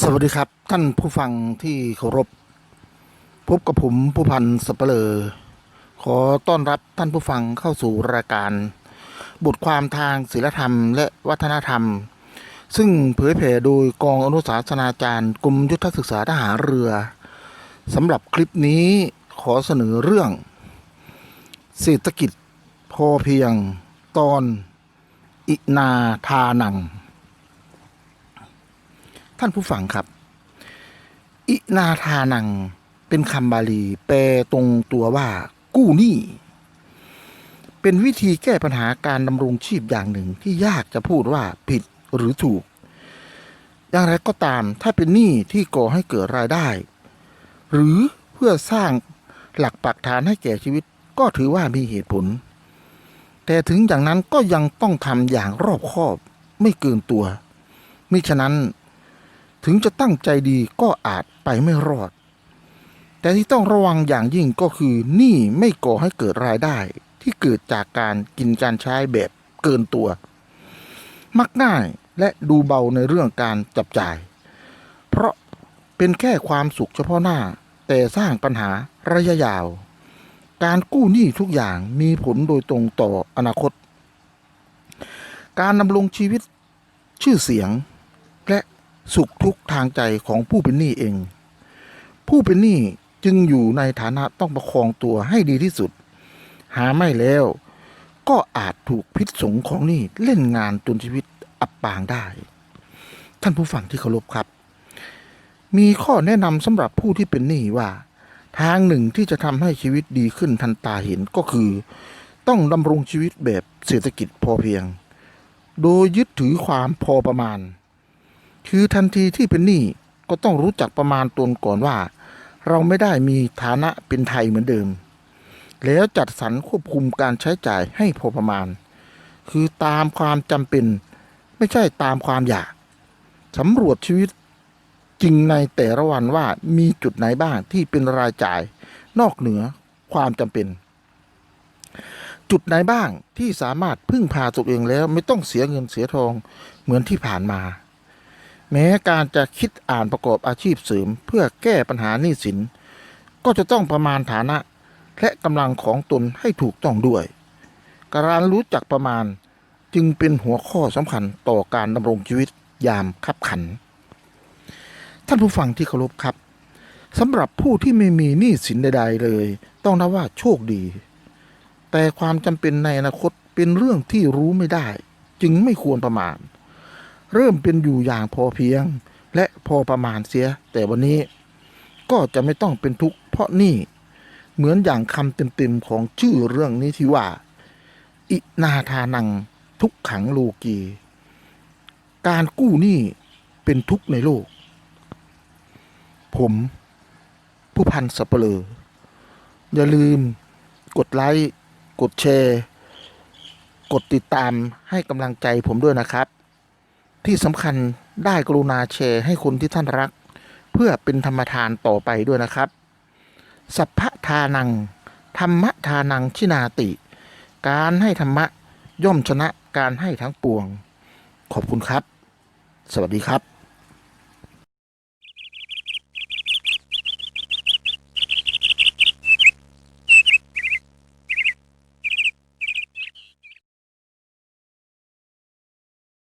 สวัสดีครับท่านผู้ฟังที่เคารพ พบกับผมผู้พันสับเปลอขอต้อนรับท่านผู้ฟังเข้าสู่รายการ บทความทางศิลธรรมและวัฒนธรรม ซึ่งเผยแผ่โดยกองอนุสาสนาจารย์กรมยุทธศึกษาทหารเรือสำหรับคลิปนี้ขอเสนอเรื่อง เศรษฐกิจพอเพียงตอน อินาทานัง ท่านผู้ฟังครับ อินาทานัง เป็นคำบาลี แปลตรงตัวว่า กู้หนี้ เป็นวิธีแก้ปัญหาการดำรงชีพอย่างหนึ่งที่ยากจะพูดว่าผิดหรือถูก อย่างไรก็ตามถ้าเป็นหนี้ที่ก่อให้เกิดรายได้ หรือเพื่อสร้างหลักปักฐานให้แก่ชีวิตก็ถือว่ามีเหตุผล แต่ถึงอย่างนั้นก็ยังต้องทำอย่างรอบคอบไม่เกินตัว มิฉะนั้น ถึงจะตั้งใจดีก็อาจไปไม่รอด แต่ที่ต้องระวังอย่างยิ่งก็คือหนี้ไม่ก่อให้เกิดรายได้ ที่เกิดจากการกินการใช้แบบเกินตัว มักง่ายและดูเบาในเรื่องการจับจ่าย เพราะเป็นแค่ความสุขเฉพาะหน้า แต่สร้างปัญหาระยะยาว การกู้หนี้ทุกอย่างมีผลโดยตรงต่ออนาคต การดำรงชีวิตชื่อเสียง สุขทุกข์ทางใจของผู้เป็นหนี้เอง ผู้เป็นหนี้จึงอยู่ในฐานะต้องประคองตัวให้ดีที่สุด หาไม่แล้ว ก็อาจถูกพิษสงของหนี้เล่นงานจนชีวิตอับปางได้ ท่านผู้ฟังที่เคารพครับ มีข้อแนะนำสำหรับผู้ที่เป็นหนี้ว่า ทางหนึ่งที่จะทำให้ชีวิตดีขึ้นทันตาเห็นก็คือ ต้องดำรงชีวิตแบบเศรษฐกิจพอเพียง โดยยึดถือความพอประมาณ คือทันทีที่เป็นหนี้ก็ต้องรู้จักประมาณตนก่อนว่า เราไม่ได้มีฐานะเป็นไทยเหมือนเดิม แล้วจัดสรรควบคุมการใช้จ่ายให้พอประมาณ คือตามความจำเป็น ไม่ใช่ตามความอยากสำรวจชีวิตจริงในแต่ละวันว่ามีจุดไหนบ้างที่เป็นรายจ่าย นอกเหนือความจำเป็น จุดไหนบ้างที่สามารถพึ่งพาตัวเองแล้วไม่ต้องเสียเงินเสียทองเหมือนที่ผ่านมา แม้การจะคิดอ่านประกอบอาชีพเสริม เพื่อแก้ปัญหาหนี้สิน ก็จะต้องประมาณฐานะ และกำลังของตนให้ถูกต้องด้วย การรู้จักประมาณจึงเป็นหัวข้อสำคัญต่อการดำรงชีวิตยามขับขัน ท่านผู้ฟังที่เคารพครับสำหรับผู้ที่ไม่มีหนี้สินใด ๆ เลย ต้องนับว่าโชคดี แต่ความจำเป็นในอนาคตเป็นเรื่องที่รู้ไม่ได้ จึงไม่ควรประมาท เริ่มเป็นอยู่อย่างพอเพียง และพอประมาณเสีย แต่วันนี้ก็จะไม่ต้องเป็นทุกข์เพราะนี้เหมือนอย่างคำเต็มๆของชื่อเรื่องนี้ที่ว่า อินาทานัง ทุกขังโลกี การกู้หนี้เป็นทุกข์ในโลก ผม ผู้พันสับเปลออย่าลืม กดไลค์ กดแชร์ กดติดตามให้กำลังใจผมด้วยนะครับ ที่สำคัญได้กรุณาแชร์ให้คนที่ท่านรัก เพื่อเป็นธรรมทานต่อไปด้วยนะครับ สัพพะทานัง ธรรมทานังชินาติ การให้ธรรมะย่อมชนะการให้ทั้งปวง ขอบคุณครับ สวัสดีครับ